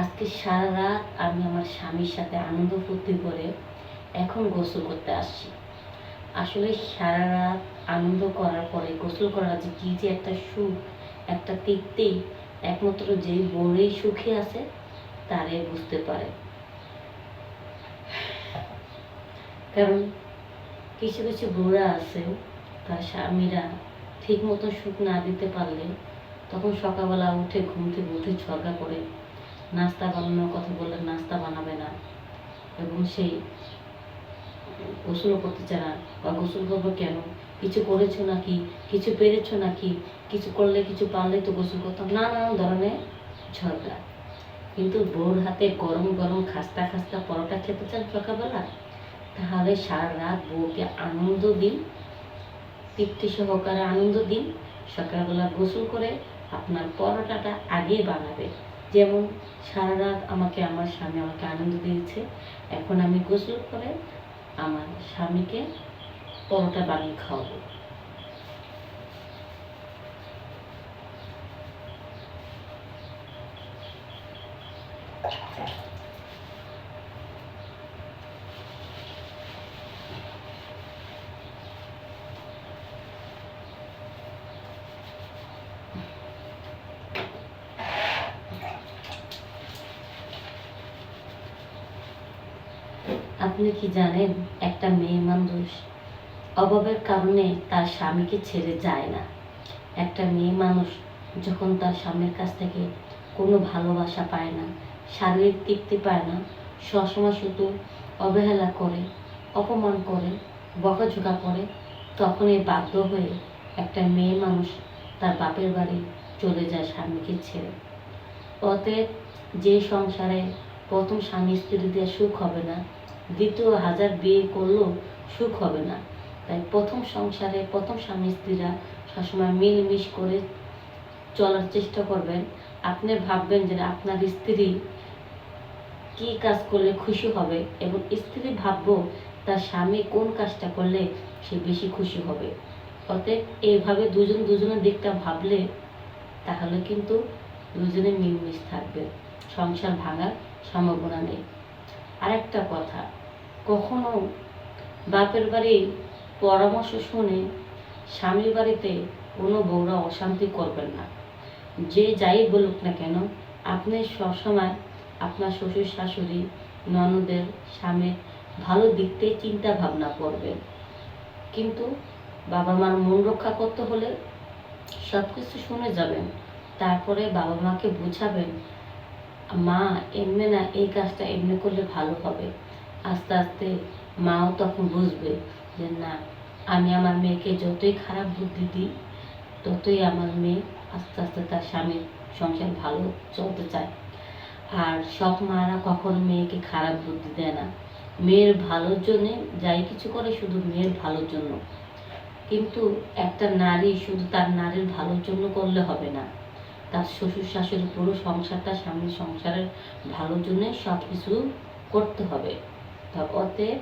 আজকে সারা রাত আমি আমার স্বামীর সাথে আনন্দ ফুর্তি করে এখন গোসল করতে আসছি। আসলে সারা রাত আনন্দ করার পরে গোসল করা যে কী যে একটা সুখ, একটা তৃপ্তি, একমাত্র যেই বউরেই সুখী আছে তারে বুঝতে পারে। কারণ কিছু কিছু বউরা আছে তার স্বামীরা ঠিক মতো সুখ না দিতে পারলে তখন সকালবেলা উঠে ঘুম থেকে উঠে ঝগড়া করে নাস্তা বানানোর কথা বললে নাস্তা বানাবে না। এবং সেই গোসলও করতে চায় না। বা গোসল করব কেন? কিছু করেছ নাকি? কিছু পেরেছ নাকি? কিছু করলে কিছু পারলে তো গোসল করতাম নানান ধরনের ঝগড়া। কিন্তু বউর হাতে গরম গরম খাস্তা খাস্তা পরোটা খেতে চান সকালবেলা? তাহলে সারা রাত বউকে আনন্দ দিন, তৃপ্তি সহকারে আনন্দ দিন, সকালবেলা গোসল করে আপনার পরোটাটা আগে বানাবে। যেমন সারা রাত আমাকে আমার স্বামী আমাকে আনন্দ দিয়েছে, এখন আমি গোসল করে আমার স্বামীকে পরোটা বানিয়ে খাওয়াবো। আপনি কি জানেন, একটা মেয়ে মানুষ অভাবের কারণে তার স্বামীকে ছেড়ে যায় না। একটা মেয়ে মানুষ যখন তার স্বামীর কাছ থেকে কোনো ভালোবাসা পায় না, শারীরিক তৃপ্তি পায় না, সবসময় শুধু অবহেলা করে, অপমান করে, বকাঝোকা করে, তখনই বাধ্য হয়ে একটা মেয়ে মানুষ তার বাপের বাড়ি চলে যায় স্বামীকে ছেড়ে। অতএব যে সংসারে প্রথম স্বামী স্ত্রী দিয়ে সুখ হবে না দ্বিতীয় হাজার বিয়ে করলেও সুখ হবে না। তাই প্রথম সংসারে প্রথম স্বামী স্ত্রীরা সবসময় মিলমিশ করে চলার চেষ্টা করবেন। আপনি ভাববেন যে আপনার স্ত্রী কি কাজ করলে খুশি হবে এবং স্ত্রী ভাববো তার স্বামী কোন কাজটা করলে সে বেশি খুশি হবে। অতএব এইভাবে দুজন দুজনের দিকটা ভাবলে তাহলে কিন্তু দুজনে মিলমিশ থাকবে। সংসার ভাঙার সম্ভাবনা নেই। আরেকটা কথা। কখনো বাপের বাড়ির পরামর্শ শুনে স্বামীর বাড়িতে কোনো বউরা অশান্তি করবেন না। যে যাই বলুক না কেন, আপনি সবসময় আপনার শ্বশুর, শাশুড়ি, ননদের, স্বামীর ভালো দিকতে চিন্তা ভাবনা করবেন। কিন্তু বাবা মার মন রক্ষা করতে হলে সব কিছু শুনে যাবেন। তারপরে বাবা মাকে বুঝাবেন মা, এমনি না, এই কাজটা এমনি করলে ভালো হবে। আস্তে আস্তে মাও তখন বুঝবে যে, না, আমি আমার মেয়েকে যতই খারাপ বুদ্ধি দিই, ততই আমার মেয়ে আস্তে আস্তে তার স্বামীর সংসার ভালো চলতে চায়। আর সব মারা কখনো মেয়েকে খারাপ বুদ্ধি দেয় না। মেয়ের ভালোর জন্যে যাই কিছু করে, শুধু মেয়ের ভালোর জন্য। কিন্তু একটা নারী শুধু তার নারীর ভালোর জন্য করলে হবে না। তার শ্বশুর শাশুড়ি পুরো সংসারটা স্বামীর সংসারের ভালোর জন্যে সব কিছু করতে হবে। তা অতএব